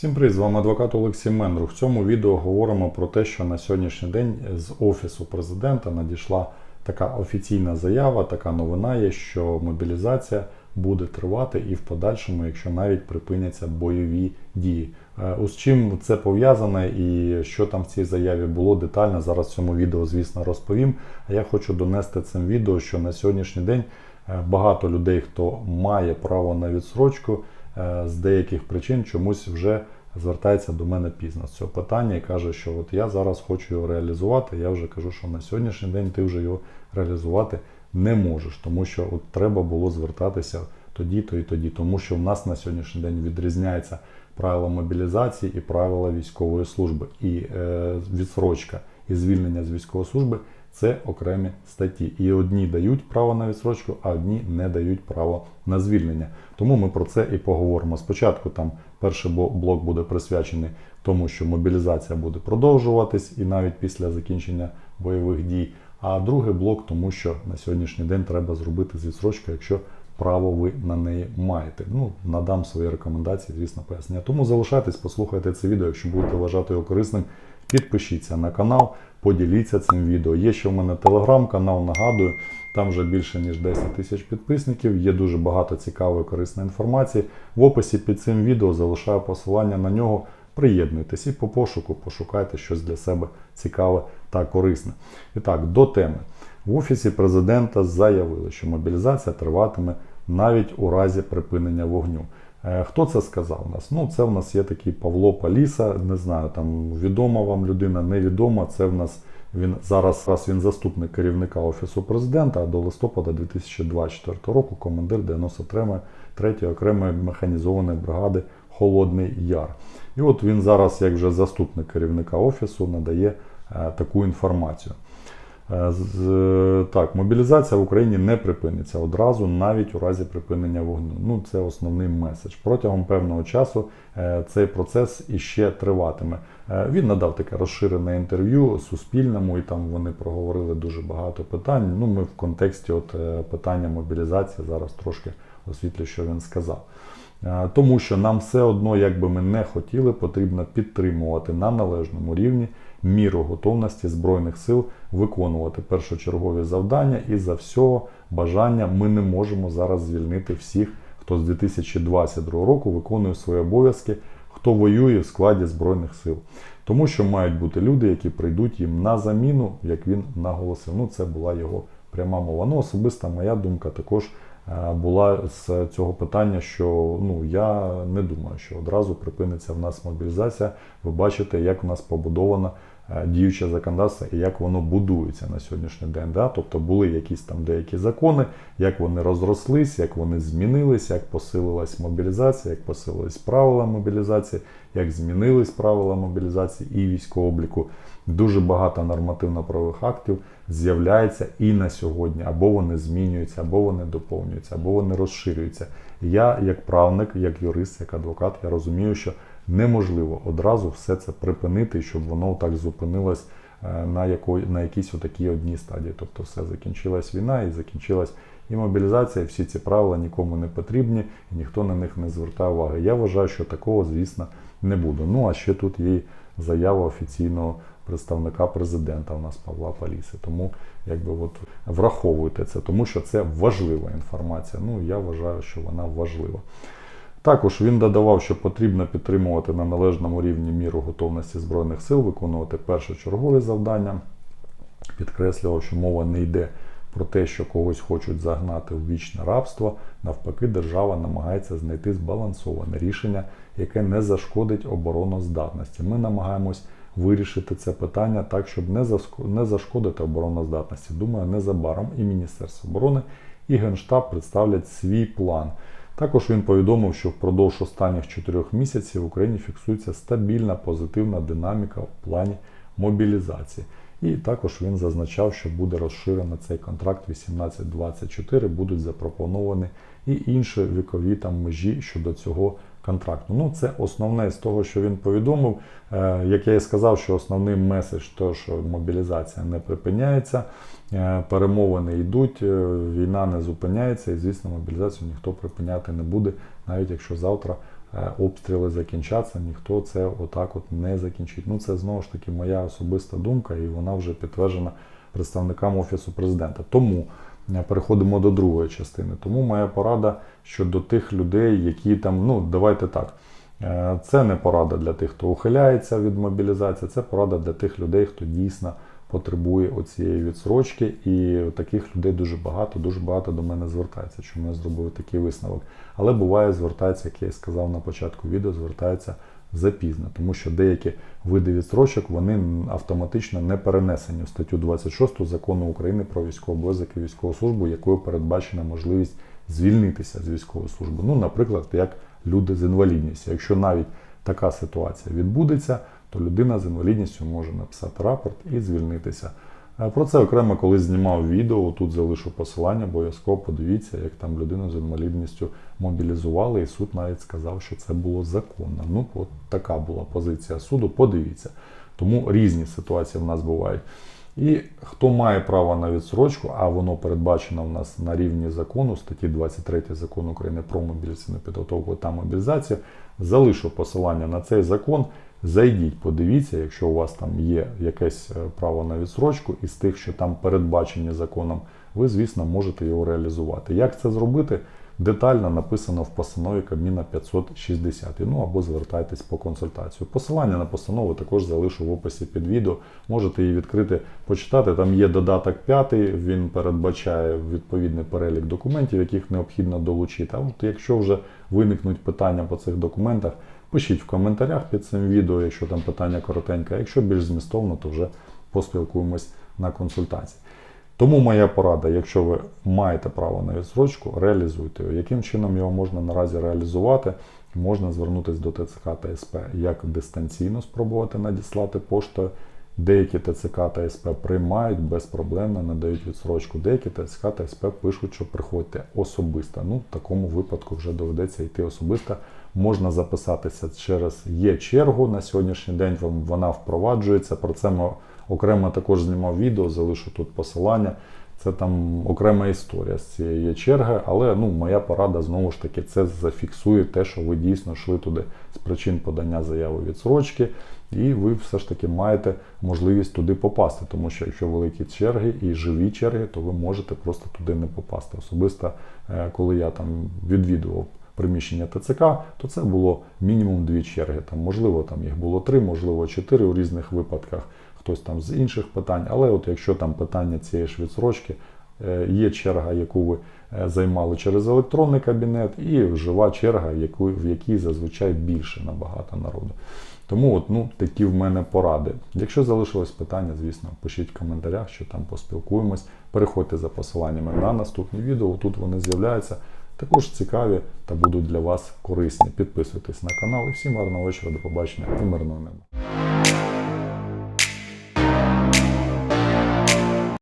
Всім привіт, з вами адвокат Олексій Мендрух. В цьому відео говоримо про те, що на сьогоднішній день з Офісу президента надійшла така офіційна заява, така новина є, що мобілізація буде тривати і в подальшому, якщо навіть припиняться бойові дії. Е, З чим це пов'язане і що там в цій заяві було детально, зараз в цьому відео, звісно, розповім. А я хочу донести цим відео, що на сьогоднішній день е, багато людей, хто має право на відсрочку, е, з деяких причин чомусь вже звертається до мене пізно з цього питання і каже, що от я зараз хочу його реалізувати. Я вже кажу, що на сьогоднішній день ти вже його реалізувати не можеш, тому що от треба було звертатися тоді-то і тоді, тому що в нас на сьогоднішній день відрізняється правила мобілізації і правила військової служби. І е, відсрочка і звільнення з військової служби це окремі статті. І одні дають право на відсрочку, а одні не дають право на звільнення. Тому ми про це і поговоримо. Спочатку там перший блок буде присвячений тому, що мобілізація буде продовжуватись і навіть після закінчення бойових дій. А другий блок, тому що на сьогоднішній день треба зробити з відсрочкою, якщо право ви на неї маєте. Ну, надам свої рекомендації, звісно, пояснення. Тому залишайтесь, послухайте це відео, якщо будете вважати його корисним. Підпишіться на канал, поділіться цим відео. Є ще в мене телеграм-канал, нагадую, там вже більше ніж 10 тисяч підписників. Є дуже багато цікавої корисної інформації. В описі під цим відео залишаю посилання на нього. Приєднуйтесь і по пошуку пошукайте щось для себе цікаве та корисне. І так, до теми. В Офісі президента заявили, що мобілізація триватиме навіть у разі припинення вогню. Е, Хто це сказав у нас? Ну, це в нас є такий Павло Паліса, не знаю, там відома вам людина, невідома. Це в нас він зараз раз він заступник керівника Офісу президента, а до листопада 2024 року командир 93-ї окремої механізованої бригади Холодний Яр. І от він зараз, як вже заступник керівника офісу, надає е, таку інформацію. Е, з- Так, мобілізація в Україні не припиниться одразу, навіть у разі припинення вогню. Ну, це основний меседж. Протягом певного часу е, цей процес іще триватиме. Е, Він надав таке розширене інтерв'ю Суспільному, і там вони проговорили дуже багато питань. Ну, ми в контексті от, е, питання мобілізації зараз трошки освітлю, що він сказав. Е, Тому що нам все одно, як би ми не хотіли, потрібно підтримувати на належному рівні міру готовності Збройних сил виконувати першочергові завдання і за всього бажання ми не можемо зараз звільнити всіх, хто з 2022 року виконує свої обов'язки, хто воює в складі Збройних сил. Тому що мають бути люди, які прийдуть їм на заміну, як він наголосив. Ну, це була його пряма мова. Ну, особиста моя думка також е, була з цього питання, що ну я не думаю, що одразу припиниться в нас мобілізація. Ви бачите, як в нас побудована діюче законодавство і як воно будується на сьогоднішній день. Да? Тобто були якісь там деякі закони, як вони розрослись, як вони змінилися, як посилилась мобілізація, як посилились правила мобілізації, як змінились правила мобілізації і військового обліку. Дуже багато нормативно-правових актів з'являється і на сьогодні, або вони змінюються, або вони доповнюються, або вони розширюються. Я, як правник, як юрист, як адвокат, я розумію, що неможливо одразу все це припинити, щоб воно так зупинилось е, на, якої, на якійсь отакій одній стадії. Тобто все закінчилась війна і закінчилась і мобілізація, всі ці правила нікому не потрібні, і ніхто на них не звертає уваги. Я вважаю, що такого, звісно, не буде. Ну а ще тут є заява офіційного представника президента у нас Павла Паліси. Тому якби от враховуйте це, тому що це важлива інформація. Ну я вважаю, що вона важлива. Також він додавав, що потрібно підтримувати на належному рівні міру готовності Збройних сил, виконувати першочергові завдання. Підкреслював, що мова не йде про те, що когось хочуть загнати в вічне рабство. Навпаки, держава намагається знайти збалансоване рішення, яке не зашкодить обороноздатності. Ми намагаємось вирішити це питання так, щоб не зашкодити обороноздатності. Думаю, незабаром і Міністерство оборони, і Генштаб представлять свій план. Також він повідомив, що впродовж останніх чотирьох місяців в Україні фіксується стабільна позитивна динаміка в плані мобілізації. І також він зазначав, що буде розширено цей контракт 18-24, будуть запропоновані і інші вікові там межі щодо цього контракту. Ну, це основне з того, що він повідомив. Е, Як я і сказав, що основний меседж то, що мобілізація не припиняється, е, перемовини йдуть, е, війна не зупиняється, і звісно, мобілізацію ніхто припиняти не буде, навіть якщо завтра обстріли закінчаться, ніхто це отак от не закінчить. Ну це знову ж таки моя особиста думка, і вона вже підтверджена представникам Офісу президента. Тому переходимо до другої частини. Тому моя порада щодо тих людей, які там, ну давайте так. Е, Це не порада для тих, хто ухиляється від мобілізації, це порада для тих людей, хто дійсно потребує оцієї відсрочки. І таких людей дуже багато, дуже багато до мене звертається, чому я зробив такий висновок. Але буває, звертається, як я і сказав на початку відео, звертається запізно, тому що деякі види відстрочок вони автоматично не перенесені в статтю 26 закону України про військовий обов'язок і військову службу, якою передбачена можливість звільнитися з військової служби. Ну, наприклад, як люди з інвалідністю. Якщо навіть така ситуація відбудеться, то людина з інвалідністю може написати рапорт і звільнитися. Про це окремо колись знімав відео. Тут залишу посилання, обов'язково подивіться, як там людину з інвалідністю мобілізували, і суд навіть сказав, що це було законно. Ну, от така була позиція суду. Подивіться. Тому різні ситуації в нас бувають. І хто має право на відсрочку, а воно передбачено в нас на рівні закону, статті 23 закону України про мобілізаційну підготовку та мобілізацію, залишу посилання на цей закон. Зайдіть, подивіться, якщо у вас там є якесь е, право на відсрочку, із тих, що там передбачені законом, ви, звісно, можете його реалізувати. Як це зробити? Детально написано в постанові Кабміна 560. Ну або звертайтесь по консультацію. Посилання на постанову також залишу в описі під відео. Можете її відкрити, почитати. Там є додаток 5, він передбачає відповідний перелік документів, яких необхідно долучити. А от якщо вже виникнуть питання по цих документах, пишіть в коментарях під цим відео, якщо там питання коротеньке. Якщо більш змістовно, то вже поспілкуємось на консультації. Тому моя порада, якщо ви маєте право на відсрочку, реалізуйте його. Яким чином його можна наразі реалізувати? Можна звернутися до ТЦК та СП як дистанційно спробувати надіслати поштою. Деякі ТЦК та СП приймають безпроблемно, надають відсрочку. Деякі ТЦК та СП пишуть, що приходьте особисто. Ну, в такому випадку вже доведеться йти особисто. Можна записатися через є чергу на сьогоднішній день. Вона впроваджується. Про це ми окремо також знімав відео, залишу тут посилання. Це там окрема історія з цієї черги, але ну, моя порада знову ж таки це зафіксує те, що ви дійсно йшли туди з причин подання заяви відсрочки, і ви все ж таки маєте можливість туди попасти. Тому що якщо великі черги і живі черги, то ви можете просто туди не попасти. Особисто, е, коли я там відвідував приміщення ТЦК, то це було мінімум дві черги. Там, можливо, там їх було три, можливо, чотири у різних випадках хтось там з інших питань. Але от якщо там питання цієї ж відсрочки, е, є черга, яку ви е, займали через електронний кабінет, і жива черга, в в якій зазвичай більше набагато народу. Тому от, ну, такі в мене поради. Якщо залишилось питання, звісно, пишіть в коментарях, що там поспілкуємось. Переходьте за посиланнями на наступні відео. Тут вони з'являються. Також цікаві та будуть для вас корисні. Підписуйтесь на канал і всім гарного вечора, до побачення і мирного неба.